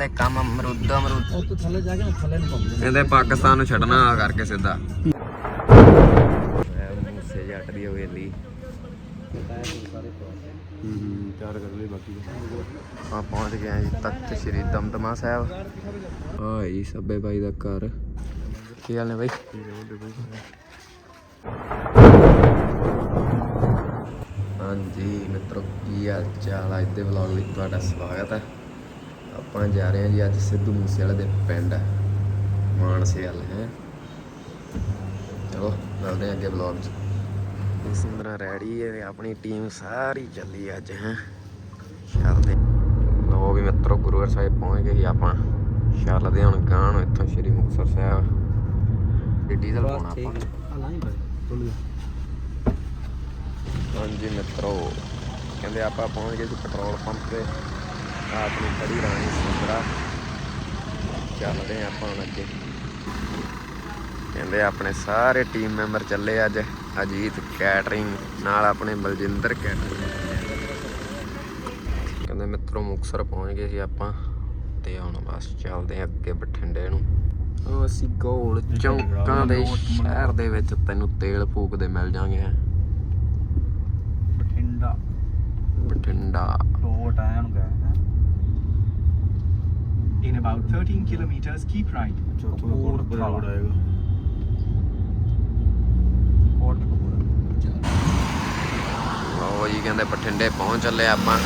ਕਹਿੰਦੇ ਕੰਮ ਅਮਰੂਦ ਅਮਰੂਦ। ਉਹ ਤੋਂ ਥੱਲੇ ਜਾ ਕੇ ਨਾ ਥੱਲੇ ਨੂੰ ਘੁੰਮ ਕਹਿੰਦੇ ਪਾਕਿਸਤਾਨ ਨੂੰ ਛੱਡਣਾ ਆ ਕਰਕੇ ਸਿੱਧਾ। ਮੂਸੇ ਜੱਟ ਦੀ ਹਵੇਲੀ ਹੂੰ ਤਿਆਰ ਕਰ ਲਈ ਬਾਕੀ ਆ ਪਹੁੰਚ ਗਏ ਹਾਂ ਜੀ ਤਖਤ ਸ੍ਰੀ ਦਮਦਮਾ ਸਾਹਿਬ। ਆ ਜੀ ਸੱਬੇ ਬਾਈ ਦਾ ਘਰ। ਕੀ ਹਾਲ ਨੇ ਬਾਈ? ਹਾਂਜੀ ਮਿੱਤਰੋ ਕੀ ਹਾਲ ਚਾਲ ਹੈ ਦੇ ਵਲੌਗ ਵਿੱਚ ਤੁਹਾਡਾ ਸਵਾਗਤ ਹੈ ਆਪਾਂ ਜਾ ਰਹੇ ਹਾਂ ਜੀ ਅੱਜ ਸਿੱਧੂ ਮੂਸੇਵਾਲੇ ਦੇ ਪਿੰਡ ਮਾਨਸੇ ਵਾਲ ਹੈ। ਚਲੋ ਮਿਲਦੇ ਹਾਂ ਅੱਗੇ ਵਲੌਗ 'ਚ। ਤਰ੍ਹਾਂ ਰੈਡੀ ਹੈ ਆਪਣੀ ਟੀਮ ਸਾਰੀ ਚੱਲੀ ਅੱਜ ਹੈ। ਚੱਲਦੇ ਲੋ ਵੀ ਮਿੱਤਰੋ ਗੁਰੂਵਾਰ ਸਾਹਿਬ ਪਹੁੰਚ ਗਏ ਸੀ ਆਪਾਂ। ਚੱਲਦੇ ਹੁਣ ਗਾਂ ਨੂੰ ਇੱਥੋਂ ਸ਼੍ਰੀ ਮੁਕਤਸਰ ਸਾਹਿਬ। ਡੀਜ਼ਲ ਪਾਉਣਾ ਆਪਾਂ। ਹਾਂਜੀ ਮਿੱਤਰੋ ਕਹਿੰਦੇ ਆਪਾਂ ਪਹੁੰਚ ਗਏ ਸੀ ਪੈਟਰੋਲ ਪੰਪ ਤੇ। ਆਪਣੀ ਖੜੀ ਰਾਣੀ ਸੁੰਦਰਾ ਚੱਲਦੇ ਆਪਾਂ ਹੁਣ ਅੱਗੇ। ਕਹਿੰਦੇ ਆਪਣੇ ਸਾਰੇ ਟੀਮ ਮੈਂਬਰ ਚੱਲੇ ਅੱਜ ਅਜੀਤ ਕੈਟਰਿੰਗ ਨਾਲ ਆਪਣੇ ਬਲਜਿੰਦਰ ਕੈਟਰਿੰਗ ਕਹਿੰਦੇ ਮਿੱਤਰੋ ਮੁਕਸਰ ਪਹੁੰਚ ਗਏ ਸੀ ਆਪਾਂ ਤੇ ਹੁਣ ਬਸ ਚੱਲਦੇ ਹਾਂ ਅੱਗੇ ਬਠਿੰਡੇ ਨੂੰ। ਉਹ ਅਸੀਂ ਗੋਲ ਚੌਂਕਾਂ ਦੇ ਸ਼ਹਿਰ ਦੇ ਵਿੱਚ ਤੈਨੂੰ ਤੇਲ ਫੂਕਦੇ ਮਿਲ ਜਾਾਂਗੇ ਬਠਿੰਡਾ। ਬਠਿੰਡਾ। ਦੋ ਟਾਈਮ ਗਏ ਹੈ In about 13 kilometers, keep right. ਚੌਥਾ ਕੋਟ ਬਰਾਬਰ ਆਏਗਾ ਕੋਟ ਕਪੂਰ ਲਓ ਜੀ ਕਹਿੰਦੇ ਬਠਿੰਡੇ ਪਹੁੰਚ ਚੱਲੇ ਆਪਾਂ।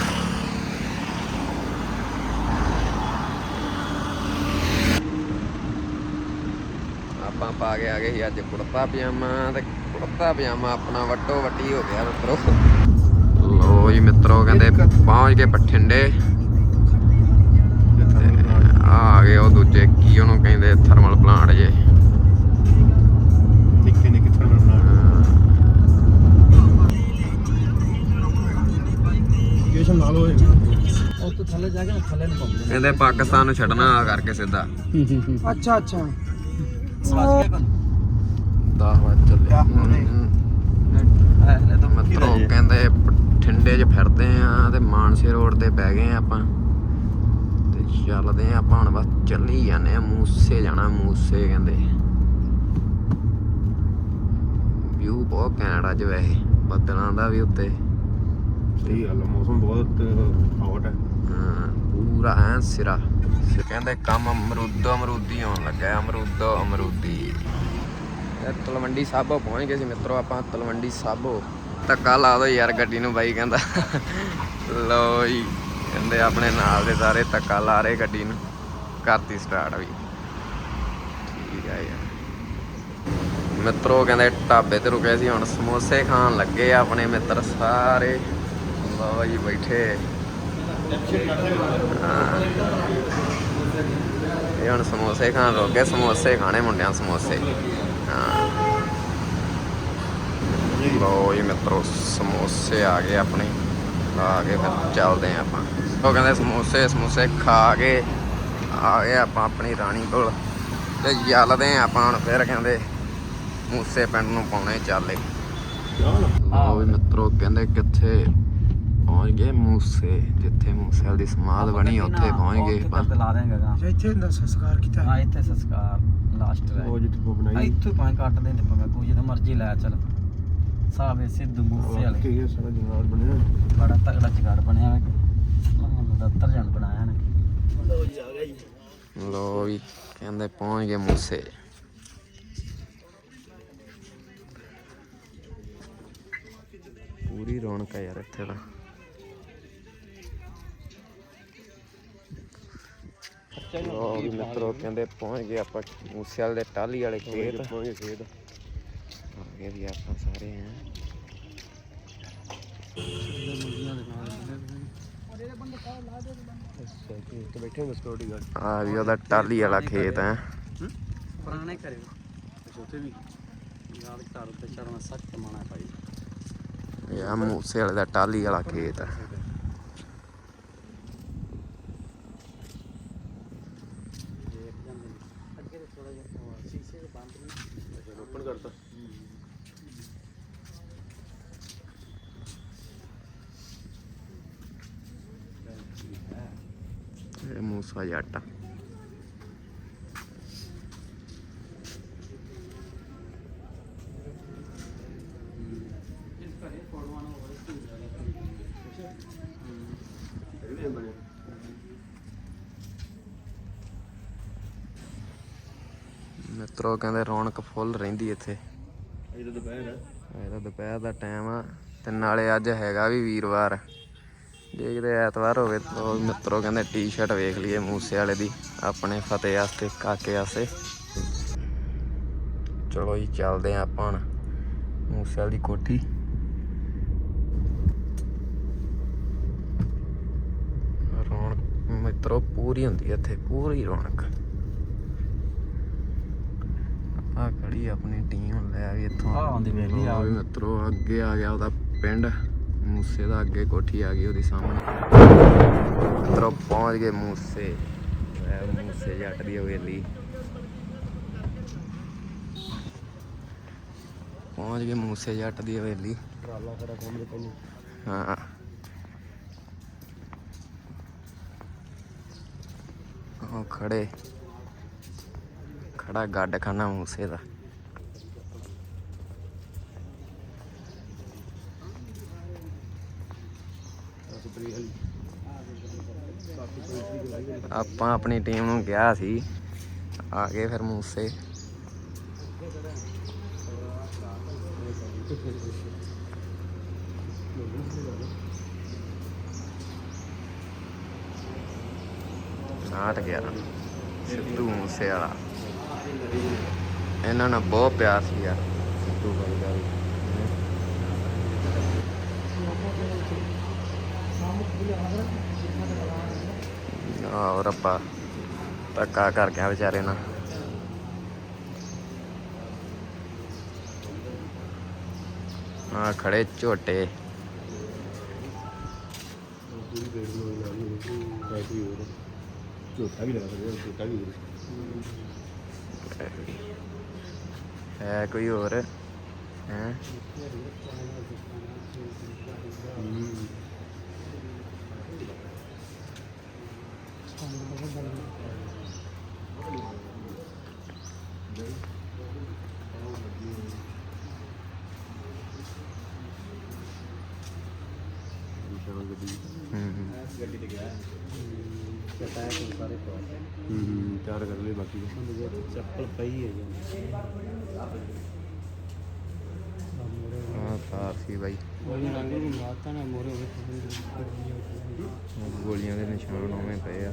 ਆਪਾਂ ਪਾ ਕੇ ਆ ਗਏ ਸੀ ਅੱਜ ਕੁੜਤਾ ਪਜਾਮਾ ਤੇ ਕੁੜਤਾ ਪਜਾਮਾ ਆਪਣਾ ਵੱਟੋ ਵੱਟੀ ਹੋ ਗਿਆ ਮਿੱਤਰੋ ਲਓ ਜੀ ਮਿੱਤਰੋ ਕਹਿੰਦੇ ਪਹੁੰਚ ਗਏ ਬਠਿੰਡੇ। ਤੇ ਆ ਗਏ ਉਹ ਦੂਜੇ ਕੀ ਉਹਨੂੰ ਕਹਿੰਦੇ ਥਰਮਲ ਪਲਾਂਟ ਜੇ। ਨਿੱਕੇ ਨਿੱਕੇ ਥਰਮਲ ਲੋਕੇਸ਼ਨ ਨਾਲ ਹੋਏ। ਉਹ ਤੋਂ ਥੱਲੇ ਜਾ ਕੇ ਨਾ ਥੱਲੇ ਨੂੰ ਘੁੰਮ ਕਹਿੰਦੇ ਪਾਕਿਸਤਾਨ ਨੂੰ ਛੱਡਣਾ ਆ ਕਰਕੇ ਸਿੱਧਾ। ਅੱਛਾ ਅੱਛਾ। ਸਵਾਜ ਗਿਆ 10 ਵਜੇ ਚੱਲੇ ਮਿੱਤਰੋ ਕਹਿੰਦੇ ਬਠਿੰਡੇ 'ਚ ਫਿਰਦੇ ਆ ਤੇ ਮਾਨਸੇ ਰੋਡ ਤੇ ਬਹਿ ਗਏ ਆ ਆਪਾਂ। ਚੱਲਦੇ ਆ ਆਪਾਂ ਹੁਣ ਬਸ ਚੱਲੀ ਜਾਂਦੇ ਆ ਮੂਸੇ ਜਾਣਾ ਮੂਸੇ ਕਹਿੰਦੇ। ਵਿਊ ਬਹੁਤ ਘੈਂਟ ਅੱਜ ਵੈਸੇ ਬੱਦਲਾਂ ਦਾ ਵੀ ਉੱਤੇ। ਸਹੀ ਗੱਲ ਮੌਸਮ ਬਹੁਤ ਹੌਟ ਹੈ ਹਾਂ, ਪੂਰਾ ਐ ਸਿਰਾ। ਕਹਿੰਦੇ ਕੰਮ ਅਮਰੂਦ ਅਮਰੂਦੀ ਹੋਣ ਲੱਗਾ ਹੈ, ਅਮਰੂਦ। ਅਮਰੂਦੀ ਤਲਵੰਡੀ ਸਾਬੋ ਪਹੁੰਚ ਗਏ ਸੀ ਮਿੱਤਰੋ ਆਪਾਂ ਤਲਵੰਡੀ ਸਾਬੋ ਧੱਕਾ ਲਾ ਦੋ ਯਾਰ ਗੱਡੀ ਨੂੰ ਬਾਈ ਕਹਿੰਦਾ। ਲੋ ਜੀ। ਕਹਿੰਦੇ ਆਪਣੇ ਨਾਲ ਦੇ ਸਾਰੇ ਧੱਕਾ ਲਾ ਰਹੇ ਗੱਡੀ ਨੂੰ। ਕਰਤੀ ਸਟਾਰਟ ਵੀ। ਠੀਕ ਆ ਯਾਰ। ਮਿੱਤਰੋ ਕਹਿੰਦੇ ਢਾਬੇ ਤੇ ਰੁਕੇ ਸੀ, ਹੁਣ ਸਮੋਸੇ ਖਾਣ ਲੱਗੇ ਆ ਆਪਣੇ ਮਿੱਤਰ ਸਾਰੇ। ਲਓ ਜੀ ਬੈਠੇ। ਹਾਂ। ਇਹ ਹੁਣ ਸਮੋਸੇ ਖਾਣ ਰੁਕ ਗਏ, ਸਮੋਸੇ ਖਾਣੇ ਮੁੰਡਿਆਂ ਸਮੋਸੇ। ਹਾਂ। ਲਓ ਜੀ ਮਿੱਤਰੋ, ਸਮੋਸੇ ਆ ਗਏ ਆਪਣੇ। ਆ ਗਏ ਫਿਰ ਚੱਲਦੇ ਆਂ ਆਪਾਂ। ਉਹ ਕਹਿੰਦੇ ਸਮੋਸੇ ਸਮੋਸੇ ਖਾ ਕੇ ਆ ਗਏ ਆਪਾਂ ਆਪਣੀ ਰਾਣੀ ਕੋਲ ਤੇ ਚੱਲਦੇ ਆਂ ਆਪਾਂ ਹੁਣ ਫਿਰ ਕਹਿੰਦੇ ਮੂਸੇ ਪਿੰਡ ਨੂੰ ਪਾਉਣੇ ਚਾਲੇ। ਲਓ ਵੀ ਮਿੱਤਰੋ ਕਹਿੰਦੇ ਕਿੱਥੇ ਪਹੁੰਚ ਗਏ ਮੂਸੇ ਜਿੱਥੇ ਮੂਸੇ ਵਾਲੀ ਸਮਾਧ ਬਣੀ ਉੱਥੇ ਪਹੁੰਚ ਗਏ ਆਪਾਂ। ਲਾ ਦੇਂਗਾ ਗਾ ਇੱਥੇ ਦਾ ਸੰਸਕਾਰ ਕੀਤਾ ਹਾਂ। ਇੱਥੇ ਸੰਸਕਾਰ ਲਾਸਟ ਰਹਿ ਉਹ ਜਿੱਥੇ ਉਹ ਆ ਬਣਾਈ। ਇੱਥੋਂ ਪਾਣੀ ਕੱਟ ਦੇ ਤੇ ਪੰਗਾ ਕੋਈ ਜਦੋਂ ਮਰਜ਼ੀ ਲੈ ਚੱਲ। ਸਾਵੇ ਸਿੱਧੂ ਮੂਸੇ ਵਾਲੇ। ਕੀ ਹੈ ਸਾਰਾ ਜਨਾਲ ਬਣਿਆ। ਬੜਾ ਤਗੜਾ ਜਗਾੜ ਬਣਿਆ ਹੈ ਦਫਤਰ ਜਾਣ ਬਣਾਇਆ ਨੇ ਲੋ ਵੀ ਕਹਿੰਦੇ ਪਹੁੰਚ ਗਏ ਮੂਸੇ। ਪੂਰੀ ਰੌਣਕ ਹੈ ਯਾਰ ਇੱਥੇ ਤਾਂ। ਲੋ ਵੀ ਮਿੱਤਰੋ ਕਹਿੰਦੇ ਪਹੁੰਚ ਗਏ ਆਪਾਂ ਮੂਸੇ ਵਾਲੇ ਦੇ ਟਾਲੀ ਵਾਲੇ ਖੇਤ। ਪਹੁੰਚ ਖੇਤ। ਆ ਗਏ ਵੀ ਆਪਾਂ ਸਾਰੇ ਹੈ। ਅੱਛਾ ਤੇ ਬੈਠੇ ਹਾਂ ਸਿਕਿਉਰਿਟੀ ਗਾਰਡ ਆ ਵੀ ਉਹਦਾ ਟਾਲੀ ਵਾਲਾ ਖੇਤ ਹੈ। ਪੁਰਾਣੇ ਘਰੇ। ਉੱਥੇ ਵੀ। ਯਾਦ ਘਰ ਤੇ ਚੜਨਾ ਸਖਤ ਮਾਣਾ ਭਾਈ। ਇਹ ਆ ਮੂਸੇ ਵਾਲੇ ਦਾ ਟਾਲੀ ਵਾਲਾ ਖੇਤ ਹੈ। ਦੇਖ ਜਾਂਦੇ ਨੇ। ਅੱਗੇ ਤੇ ਥੋੜਾ ਜਿਹਾ ਉਹ ਸ਼ੀਸ਼ੇ ਦੇ ਬੰਦ ਨੇ। ਓਪਨ ਕਰਤਾ। ਇਹ ਹੋਰ ਤੂੰ ਮਿੱਤਰੋ ਕਹਿੰਦੇ ਰੌਣਕ ਫੁੱਲ ਰਹਿੰਦੀ ਇੱਥੇ। ਇਹ ਤਾਂ ਦੁਪਹਿਰ ਹੈ। ਇਹਦਾ ਦੁਪਹਿਰ ਦਾ ਟਾਈਮ ਆ ਤੇ ਨਾਲੇ ਅੱਜ ਹੈਗਾ ਵੀ ਵੀਰਵਾਰ। ਜੇ ਕਿਤੇ ਐਤਵਾਰ ਹੋਵੇ ਤਾਂ ਮਿੱਤਰੋ ਕਹਿੰਦੇ ਟੀ-ਸ਼ਰਟ ਵੇਖ ਲਈਏ ਮੂਸੇ ਵਾਲੇ ਦੀ ਆਪਣੇ ਫਤਿਹ ਵਾਸਤੇ ਕਾਕੇ ਵਾਸਤੇ। ਚਲੋ ਜੀ ਚੱਲਦੇ ਆ ਆਪਾਂ ਮੂਸੇ ਵਾਲੀ ਕੋਠੀ। ਰੌਣਕ ਮਿੱਤਰੋ ਪੂਰੀ ਹੁੰਦੀ ਹੈ ਇੱਥੇ ਪੂਰੀ ਰੌਣਕ। ਆ ਖੜੀ ਆਪਣੀ ਟੀਮ ਲੈ ਵੀ ਇੱਥੋਂ। ਆਉਂਦੀ ਵੇਖ ਲਈ, ਆ ਮਿੱਤਰੋ ਅੱਗੇ ਆ ਗਿਆ ਉਹਦਾ ਪਿੰਡ। ਮੂਸੇ ਦਾ ਅੱਗੇ ਕੋਠੀ ਆ ਗਈ ਉਹਦੀ ਸਾਹਮਣੇ। ਮਿੱਤਰੋ ਪਹੁੰਚ ਗਏ ਮੂਸੇ। ਮੂਸੇ ਜੱਟ ਦੀ ਹਵੇਲੀ ਪਹੁੰਚ ਗਏ ਮੂਸੇ ਜੱਟ ਦੀ ਹਵੇਲੀ ਹਾਂ। ਉਹ ਖੜੇ। ਖੜਾ ਗੱਡ ਖਾਨਾ ਮੂਸੇ ਦਾ ਸਪਰੀ ਵਾਲੀ ਆਪਾਂ ਆਪਣੀ ਟੀਮ ਨੂੰ ਗਿਆ ਸੀ, ਆ ਗਏ ਫਿਰ ਮੂਸੇ। ਨਾਟ ਗਿਆ ਸਿੱਧੂ ਮੂਸੇ ਵਾਲਾ ਇਹਨਾਂ ਨਾਲ ਬਹੁਤ ਪਿਆਰ ਸੀ ਯਾਰ। ਸਿੱਧੂ ਬਾਈ ਦਾ ਵੀ। ਆਹ ਰੱਬਾ, ਧੱਕਾ ਕਰ ਗਿਆ ਵਿਚਾਰੇ ਨਾਲ। ਆ ਖੜੇ ਝੋਟੇ। ਪੂਰੀ ਪੇੜ ਨੂੰ ਨਾਲ ਨਹੀਂ ਹੈ ਕੋਈ ਹੋਰ? ਝੋਟਾ ਵੀ ਲਗਾ ਸਕਦੇ ਹਾਂ ਝੋਟਾ ਵੀ ਹੈ ਕੋਈ ਹੋਰ ਹੈ ਹੂੰ? ਗੱਡੀ ਤੇ ਗਿਆ ਚਟਾਇਆ ਕੋਲ ਸਾਰੇ ਪਾ ਹੂੰ। ਹੂੰ ਤਿਆਰ ਕਰ ਲਈ ਬਾਕੀ। ਦਾ ਚੱਪਲ ਪਈ ਹੈ ਜੀ ਆ ਤਾਰ ਸੀ ਬਾਈ ਉਹ ਰੰਗ ਨੂੰ ਮਾਤਾ ਨਾ ਮੋਰੇ ਹੋਵੇ ਉਹ ਗੋਲੀਆਂ ਦੇ ਨਿਸ਼ਾਨ ਉਵੇਂ ਪਏ ਆ।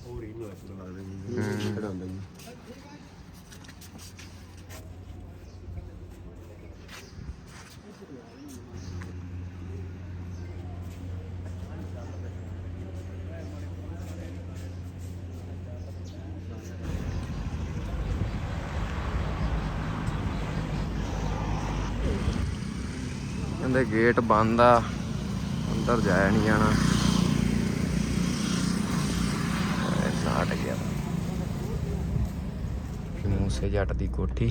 ਹੋਰ ਹੀ ਨੂੰ ਲੱਗਦਾ ਹੂੰ। ਜੀ ਖੜਾਉਂਦਾ ਜੀ ਕਹਿੰਦੇ ਗੇਟ ਬੰਦ ਆ। ਅੰਦਰ ਜਾਇਆ ਨਹੀਂ ਜਾਣਾ। ਸਾਟ ਗਿਆ। ਕਿ ਮੂਸੇ ਜੱਟ ਦੀ ਕੋਠੀ।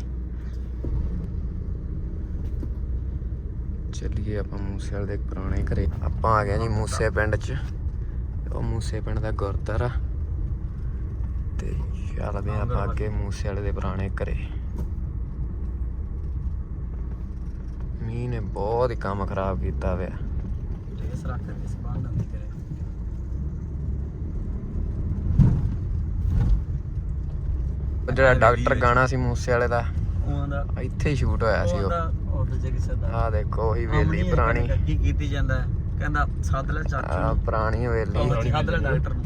ਚੱਲੀਏ ਆਪਾਂ ਮੂਸੇ ਵਾਲੇ ਦੇ ਪੁਰਾਣੇ ਘਰੇ। ਆਪਾਂ ਆ ਗਏ ਜੀ ਮੂਸੇ ਪਿੰਡ 'ਚ। ਉਹ ਮੂਸੇ ਪਿੰਡ ਦਾ ਗੁਰਦੁਆਰਾ ਤੇ ਚੱਲਦੇ ਹਾਂ ਆਪਾਂ ਅੱਗੇ ਮੂਸੇ ਵਾਲੇ ਦੇ ਪੁਰਾਣੇ ਘਰੇ। ਮੀਂਹ ਨੇ ਬਹੁਤ ਹੀ ਕੰਮ ਖਰਾਬ ਕੀਤਾ ਵਿਆ ਜਿਹੜਾ ਡਾਕਟਰ ਗਾਣਾ ਸੀ ਮੂਸੇ ਵਾਲੇ ਦਾ ਉਹਾਂ ਇੱਥੇ ਹੀ ਸ਼ੂਟ ਹੋਇਆ ਸੀ ਉਹ। ਆਰਡਰ ਦੇਖੋ ਉਹੀ ਵੇਲੀ ਪੁਰਾਣੀ। ਕੀ ਕੀਤੀ ਜਾਂਦਾ ਕਹਿੰਦਾ ਸੱਦ ਲੈ ਚਾਚੂ ਆ ਪੁਰਾਣੀ ਵੇਲੀ। ਸੱਦ ਲੈ ਡਾਕਟਰ ਨੂੰ।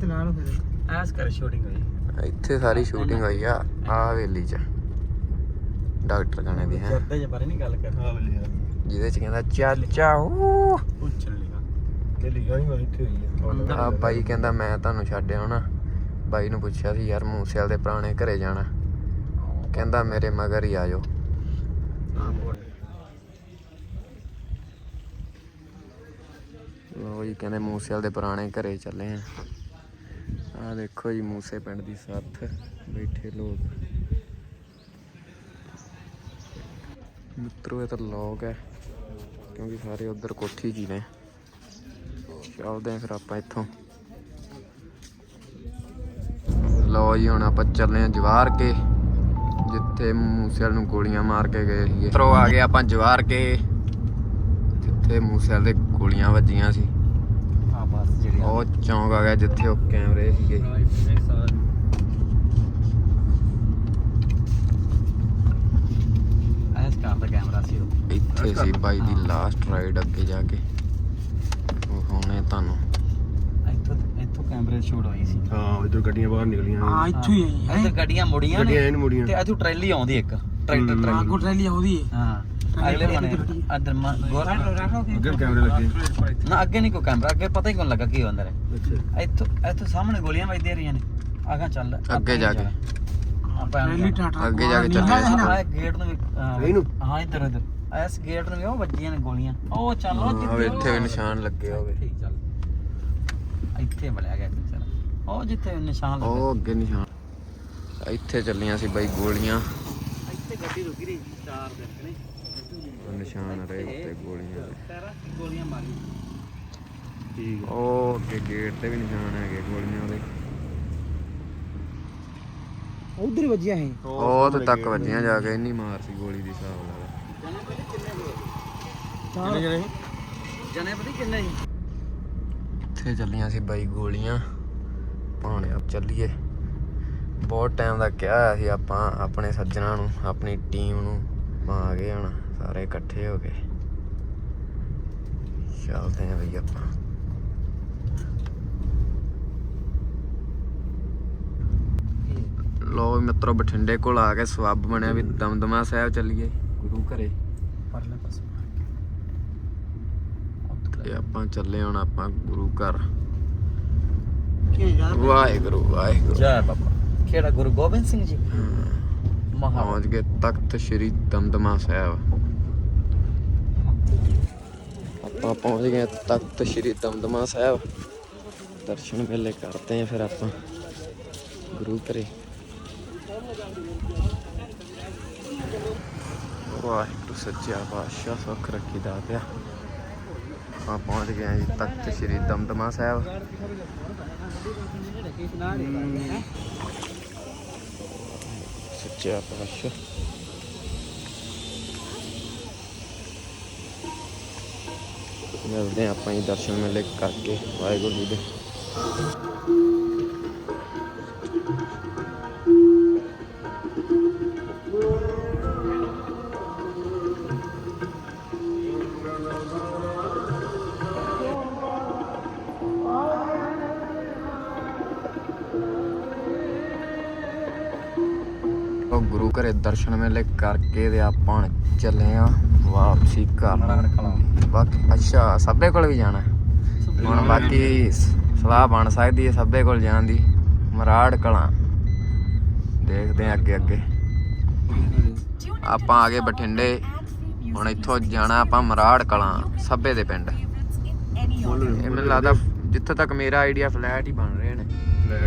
ਤੇ ਲਾ ਫਿਰ। ਐਸ ਕਰ ਸ਼ੂਟਿੰਗ ਹੋਈ। ਇੱਥੇ ਸਾਰੀ ਸ਼ੂਟਿੰਗ ਹੋਈ ਆ ਆ ਵੇਲੀ 'ਚ। ਡਾਕਟਰ ਗਾਣੇ ਦੀ ਹੈ। ਜਰਦੇ ਜੇ ਬਾਰੇ ਨਹੀਂ ਗੱਲ ਕਰ ਹਾਂ ਬਲੇ ਜਿਹਦੇ 'ਚ ਕਹਿੰਦਾ ਚਾਚਾ ਪੁੱਛਣ ਲਿਆ ਤੇ ਲਿਖਾ। ਹੀ ਮੈਂ ਇੱਥੇ ਹੋਈ ਹੈ ਆ ਬਾਈ ਕਹਿੰਦਾ ਮੈਂ ਤੁਹਾਨੂੰ ਛੱਡ ਆਉਣਾ ਬਾਈ ਨੂੰ ਪੁੱਛਿਆ ਸੀ ਯਾਰ ਮੂਸੇਵਾਲ ਦੇ ਪੁਰਾਣੇ ਘਰੇ ਜਾਣਾ। ਕਹਿੰਦਾ ਮੇਰੇ ਮਗਰ ਹੀ ਆਜੋ ਲੋ ਜੀ ਕਹਿੰਦੇ ਮੂਸੇਵਾਲ ਦੇ ਪੁਰਾਣੇ ਘਰੇ ਚੱਲੇ ਆ। ਆ ਦੇਖੋ ਜੀ ਮੂਸੇ ਪਿੰਡ ਦੀ ਸੱਥ ਬੈਠੇ ਲੋਕ। ਮਿੱਤਰੋ ਇਹ ਤਾਂ ਲੋਕ ਹੈ ਕਿਉਂਕਿ ਸਾਰੇ ਉਧਰ ਕੋਠੀ ਹੀ ਨੇ। ਚੱਲਦੇ ਆ ਫਿਰ ਆਪਾਂ ਇੱਥੋਂ। ਲਓ ਜੀ ਹੁਣ ਆਪਾਂ ਚੱਲੇ ਆ ਜਵਾਰ ਕੇ ਜਿੱਥੇ ਮੂਸੇਵਾਲ ਨੂੰ ਗੋਲੀਆਂ ਮਾਰ ਕੇ ਗਏ ਸੀਗੇ। ਤਰੋ ਆ ਗਏ ਆਪਾਂ ਜਵਾਰ ਕੇ ਜਿੱਥੇ ਮੂਸੇਵਾਲ ਦੇ ਗੋਲੀਆਂ ਵੱਜੀਆਂ ਸੀ। ਹਾਂ ਬਸ ਜਿਹੜੀ ਉਹ ਚੌਂਕ ਆ ਗਿਆ ਜਿੱਥੇ ਉਹ ਕੈਮਰੇ ਸੀਗੇ ਐਸ ਕਾਰ ਦਾ ਕੈਮਰਾ ਸੀ ਉਹ। ਇੱਥੇ ਸੀ ਬਾਈ ਦੀ ਲਾਸਟ ਰਾਈਡ ਅੱਗੇ ਜਾ ਕੇ। ਉਹ ਹੁਣੇ ਤੁਹਾਨੂੰ। ਇੱਥੋਂ ਇੱਥੋਂ ਕੈਮਰੇ ਸ਼ੂਟ ਹੋਈ ਸੀ। ਹਾਂ ਇਧਰ ਗੱਡੀਆਂ ਬਾਹਰ ਨਿਕਲੀਆਂ ਹਾਂ ਇੱਥੋਂ ਹੀ ਆਈ ਇੱਧਰ ਗੱਡੀਆਂ ਮੁੜੀਆਂ ਗੱਡੀਆਂ ਨੇ ਐਨ ਮੁੜੀਆਂ। ਤੇ ਇੱਥੋਂ ਟਰੈਲੀ ਆਉਂਦੀ ਇੱਕ। ਟਰੈਕਟਰ ਹੂੰ। ਹਾਂ ਟਰੈਲੀ ਕੋ ਟਰੈਲੀ ਆਉਂਦੀ ਹੈ। ਹਾਂ ਅਗਲੇ ਬਣੇ ਅੰਦਰ ਗੌਰ ਅੱਗੇ ਕੈਮਰੇ ਲੱਗੇ। ਨਾ ਅੱਗੇ ਨਹੀਂ ਕੈਮਰਾ ਅੱਗੇ ਪਤਾ ਹੀ ਕੋਣ ਲੱਗਾ ਕੀ ਅੰਦਰ। ਹੈ ਅੱਛਾ। ਇੱਥੋਂ ਇੱਥੋਂ ਸਾਹਮਣੇ ਗੋਲੀਆਂ ਵੱਜਦੀਆਂ ਰਹੀਆਂ ਨੇ। ਆਗਾ ਚੱਲ ਅੱਗੇ ਜਾ ਕੇ। ਟਰੈਲੀ ਟਾਟਾ ਅੱਗੇ ਜਾ ਕੇ ਨੀਲਾ ਚੱਲਿਆ ਸੀ ਨਾ। ਆਹ ਗੇਟ ਨੂੰ ਇਹਨੂੰ? ਹਾਂ ਇੱਧਰ ਇੱਧਰ। ਇਸ ਗੇਟ ਨੂੰ ਵੀ ਉਹ ਵੱਜੀਆਂ ਨੇ ਗੋਲੀਆਂ। ਉਹ ਚੱਲ ਜਿੱਥੇ ਇੱਥੇ ਵੀ ਨਿਸ਼ਾਨ ਲੱਗੇ ਹੋਵੇ ਠੀਕ ਚੱਲ। ਇੱਥੇ ਬਲਿਆ ਗਿਆ ਇੱਥੇ ਚੱਲ। ਉਹ ਜਿੱਥੇ ਨਿਸ਼ਾਨ ਲੱਗਾ। ਉਹ ਅੱਗੇ ਨਿਸ਼ਾਨ। ਇੱਥੇ ਚੱਲੀਆਂ ਸੀ ਬਾਈ ਗੋਲੀਆਂ। ਇੱਥੇ ਗੱਡੀ ਰੁਕੀ ਰਹੀ ਚਾਰ ਦਿਨ ਨੇ ਉਹ ਨਿਸ਼ਾਨ ਰਹੇ ਉੱਤੇ ਗੋਲੀਆਂ ਦੇ। ਤੇਰਾ ਗੋਲੀਆਂ ਮਾਰੀ ਠੀਕ ਉਹ ਅੱਗੇ ਗੇਟ ਤੇ ਵੀ ਨਿਸ਼ਾਨ ਹੈਗੇ ਗੋਲੀਆਂ ਦੇ। ਉਧਰ ਵੱਜਿਆ ਹੈ ਉਹ ਤੇ ਤੱਕ ਵੱਜੀਆਂ ਜਾ ਕੇ ਇੰਨੀ ਮਾਰ ਸੀ ਗੋਲੀ ਦੀ ਹਿਸਾਬ ਨਾਲ ਕਿੰਨੇ ਜਣੇ ਜਨੇ ਪਤਾ ਕਿੰਨੇ ਸੀ? ਇੱਥੇ ਚੱਲੀਆਂ ਸੀ ਬਾਈ ਗੋਲੀਆਂ। ਭਾਣੇ ਆਪ ਚੱਲੀਏ। ਬਹੁਤ ਟਾਈਮ ਦਾ ਕਿਹਾ ਹੋਇਆ ਸੀ ਆਪਾਂ ਆਪਣੇ ਸੱਜਣਾ ਨੂੰ ਆਪਣੀ ਟੀਮ ਨੂੰ। ਆਪਾਂ ਆ ਗਏ ਹੁਣ ਸਾਰੇ ਇਕੱਠੇ ਹੋ ਗਏ। ਚੱਲਦੇ ਆਂ ਬਈ ਆਪਾਂ। ਲੋ ਮਿੱਤਰੋ ਬਠਿੰਡੇ ਕੋਲ ਆ ਕੇ ਸਵੱਬ ਬਣਿਆ ਵੀ ਦਮਦਮਾ ਸਾਹਿਬ ਚੱਲੀਏ ਗੁਰੂ ਘਰੇ। ਪਰਲੇ ਪਾਸੇ ਤੇ ਆਪਾਂ ਚੱਲੇ ਹੁਣ ਆਪਾਂ ਗੁਰੂ ਘਰ। ਕੀ ਯਾਰ? ਵਾਹਿਗੁਰੂ ਵਾਹਿਗੁਰੂ। ਜੈ ਬਾਬਾ। ਕਿਹੜਾ ਗੁਰੂ ਗੋਬਿੰਦ ਸਿੰਘ ਜੀ? ਮਹਾ ਪਹੁੰਚ ਗਏ ਤਖਤ ਸ੍ਰੀ ਦਮਦਮਾ ਸਾਹਿਬ। ਆਪਾਂ ਪਹੁੰਚ ਗਏ ਤਖਤ ਸ੍ਰੀ ਦਮਦਮਾ ਸਾਹਿਬ। ਦਰਸ਼ਨ ਵੇਲੇ ਕਰਦੇ ਆਂ ਫਿਰ ਆਪਾਂ। ਗੁਰੂ ਘਰੇ। ਵਾਹਿਗੁਰੂ ਸੱਚਾ ਪਾਤਸ਼ਾਹ, ਸੁੱਖ ਰੱਖੀ ਦਾਤਿਆ ਆਪਾਂ ਪਹੁੰਚ ਗਏ ਆਂ ਜੀ ਤਖਤ ਸ੍ਰੀ ਦਮਦਮਾ ਸਾਹਿਬ। ਸੱਚਾ ਪਾਤਸ਼ਾਹ। ਮਿਲਦੇ ਹਾਂ ਆਪਾਂ ਹੀ ਦਰਸ਼ਨ ਮੇਲੇ ਕਰਕੇ, ਵਾਹਿਗੁਰੂ ਜੀ ਦੇ। ਉਹ ਗੁਰੂ ਘਰੇ ਦਰਸ਼ਨ ਮੇਲੇ ਕਰਕੇ ਤੇ ਆਪਾਂ ਚੱਲੇ ਆ ਵਾਪਸੀ ਘਰ। ਬਾਕੀ ਅੱਛਾ ਸਭੇ ਕੋਲ ਵੀ ਜਾਣਾ। ਹੁਣ ਬਾਕੀ ਸਲਾਹ ਬਣ ਸਕਦੀ ਹੈ ਸਭੇ ਕੋਲ ਜਾਣ ਦੀ। ਮਰਾੜ ਕਲਾਂ। ਦੇਖਦੇ ਆ ਅੱਗੇ ਅੱਗੇ। ਆਪਾਂ ਆ ਗਏ ਬਠਿੰਡੇ। ਹੁਣ ਇੱਥੋਂ ਜਾਣਾ ਆਪਾਂ ਮਰਾੜ ਕਲਾਂ ਸਭੇ ਦੇ ਪਿੰਡ। ਇਹ ਮੈਨੂੰ ਲੱਗਦਾ ਜਿੱਥੇ ਤੱਕ ਮੇਰਾ ਆਈਡੀਆ ਫਲੈਟ ਹੀ ਬਣ ਰਹੇ ਨੇ। ਆ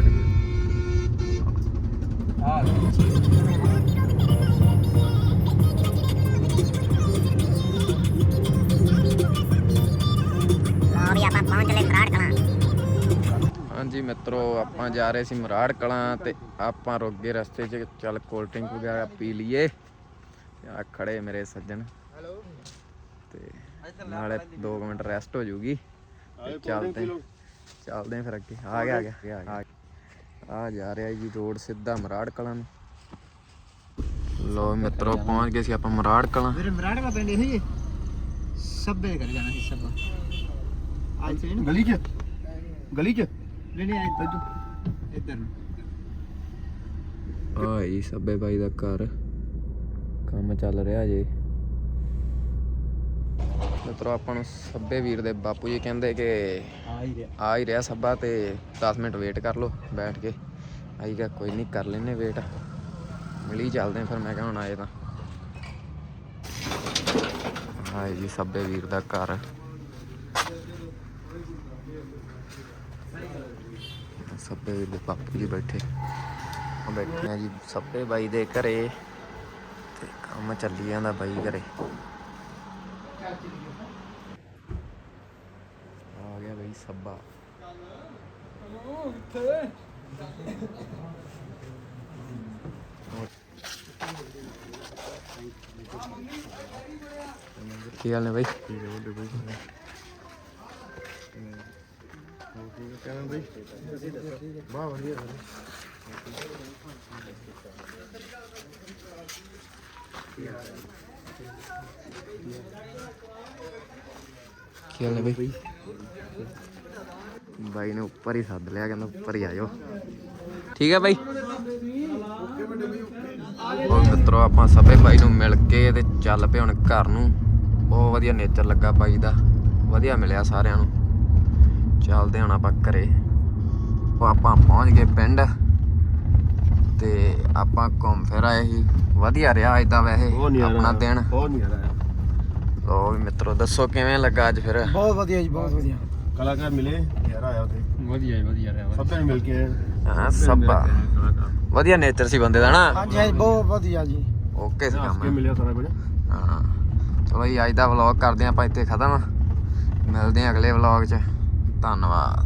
ਹਾਂਜੀ ਮਿੱਤਰੋ ਆਪਾਂ ਜਾ ਰਹੇ ਸੀ ਮਰਾੜ ਕਲਾਂ ਤੇ ਆਪਾਂ ਰੁਕ ਗਏ ਰਸਤੇ 'ਚ। ਚੱਲ ਕੋਲਡ ਡਰਿੰਕ ਵਗੈਰਾ ਪੀ ਲਈਏ। ਆ ਖੜੇ ਮੇਰੇ ਸੱਜਣ। ਤੇ ਨਾਲੇ 2 ਮਿੰਟ ਰੈਸਟ ਹੋ ਜੂਗੀ। ਚੱਲਦੇ ਚੱਲਦੇ ਫਿਰ ਅੱਗੇ। ਆ ਗਿਆ ਆ ਗਿਆ। ਆ ਜਾ ਰਿਹਾ ਜੀ ਰੋਡ ਸਿੱਧਾ ਮਰਾੜ ਕਲਾਂ ਨੂੰ। ਲੋ ਮਿੱਤਰੋ ਪਹੁੰਚ ਗਏ ਸੀ ਆਪਾਂ ਮਰਾੜ ਕਲਾਂ। ਮੇਰੇ ਮਰਾੜ ਦਾ ਪਿੰਡ ਇਹ ਸਭੇ ਕਰ ਜਾਣਾ ਸੀ ਸਭ ਅੱਜ ਤੇ ਗਲੀ 'ਚ? ਗਲੀ 'ਚ? ਨਹੀਂ ਨਹੀਂ ਇੱਧਰ ਇੱਧਰ ਨੂੰ। ਆ ਜੀ ਸੱਬੇ ਬਾਈ ਦਾ ਘਰ। ਕੰਮ ਚੱਲ ਰਿਹਾ ਜੇ। ਮਿੱਤਰੋ ਆਪਾਂ ਨੂੰ ਸੱਬੇ ਵੀਰ ਦੇ ਬਾਪੂ ਜੀ ਕਹਿੰਦੇ ਕਿ ਆ ਹੀ ਰਿਹਾ। ਆ ਹੀ ਰਿਹਾ ਸੱਬਾ ਤੇ 10 ਮਿੰਟ ਵੇਟ ਕਰ ਲਓ ਬੈਠ ਕੇ। ਆਈਗਾ ਕੋਈ ਨਹੀਂ ਕਰ ਲੈਨੇ ਵੇਟ ਮਿਲੀ ਚੱਲਦੇ ਫਿਰ ਮੈਂ ਕਿਹਾ ਹੁਣ ਆਏ ਤਾਂ। ਹਾਏ ਜੀ ਸੱਬੇ ਵੀਰ ਦਾ ਘਰ। ਸੱਬੇ ਵੀਰ ਦੇ ਬਾਪੂ ਜੀ ਬੈਠੇ। ਉਹ ਬੈਠੇ ਆ ਜੀ ਸੱਬੇ ਬਾਈ ਦੇ ਘਰੇ। ਤੇ ਕੰਮ ਚੱਲੀ ਜਾਂਦਾ ਬਾਈ ਘਰੇ। ਆ ਗਿਆ ਬਈ ਸੱਬਾ। ਕੀ ਹਾਲ ਨੇ ਬਾਈ? ਠੀਕ ਹੈ ਵੱਡੇ ਬਈ ਹੋਰ ਠੀਕ ਹੈ ਕਿਵੇਂ ਬਈ ਵਾਹ ਵਧੀਆ ਸਰ ਕੀ ਹਾਲ ਨੇ ਬਾਈ? ਬਾਈ ਨੇ ਉੱਪਰ ਹੀ ਸੱਦ ਲਿਆ ਕਹਿੰਦਾ ਉੱਪਰ ਹੀ ਆ ਜਾਓ। ਠੀਕ ਹੈ ਬਾਈ। ਉਹ ਮਿੱਤਰੋ ਆਪਾਂ ਸਭੇ ਬਾਈ ਨੂੰ ਮਿਲ ਕੇ ਤੇ ਚੱਲ ਪਏ ਹੁਣ ਘਰ ਨੂੰ। ਬਹੁਤ ਵਧੀਆ ਨੇਚਰ ਲੱਗਾ ਬਾਈ ਦਾ। ਵਧੀਆ ਮਿਲਿਆ ਸਾਰਿਆਂ ਨੂੰ। ਚੱਲਦੇ ਹੁਣ ਆਪਾਂ ਘਰੇ। ਉਹ ਆਪਾਂ ਪਹੁੰਚ ਗਏ ਪਿੰਡ। ਤੇ ਆਪਾਂ ਘੁੰਮ ਫਿਰ ਆਏ ਸੀ। ਵਧੀਆ ਰਿਹਾ ਅੱਜ ਦਾ ਵੈਸੇ ਆਪਣਾ ਦਿਨ। ਬਹੁਤ ਨਹੀਂ ਆ ਰਿਹਾ। ਲੋ ਵੀ ਮਿੱਤਰੋ ਦੱਸੋ ਕਿਵੇਂ ਲੱਗਾ ਅੱਜ ਫਿਰ? ਬਹੁਤ ਵਧੀਆ ਜੀ ਬਹੁਤ ਵਧੀਆ। ਕਲਾਕਾਰ ਮਿਲੇ ਯਾਰ ਆਇਆ ਉੱਥੇ। ਵਧੀਆ ਵਧੀਆ ਰਿਹਾ ਸਭ ਤੋਂ ਮਿਲ ਕੇ ਆਏ। ਹਾਂ ਸੱਬਾ ਵਧੀਆ ਨੇਚਰ ਸੀ ਬੰਦੇ ਦਾ ਨਾ। ਹਾਂਜੀ ਹਾਂਜੀ ਬਹੁਤ ਵਧੀਆ ਜੀ। ਓਕੇ ਸੀ ਹੱਸ ਕੰਮ ਕੇ ਮਿਲਿਆ ਸਾਰਾ ਕੁਝ। ਹਾਂ। ਚਲੋ ਜੀ ਅੱਜ ਦਾ ਵਲੌਗ ਕਰਦੇ ਹਾਂ ਆਪਾਂ ਇੱਥੇ ਖਤਮ। ਮਿਲਦੇ ਹਾਂ ਅਗਲੇ ਵਲੌਗ 'ਚ। ਧੰਨਵਾਦ।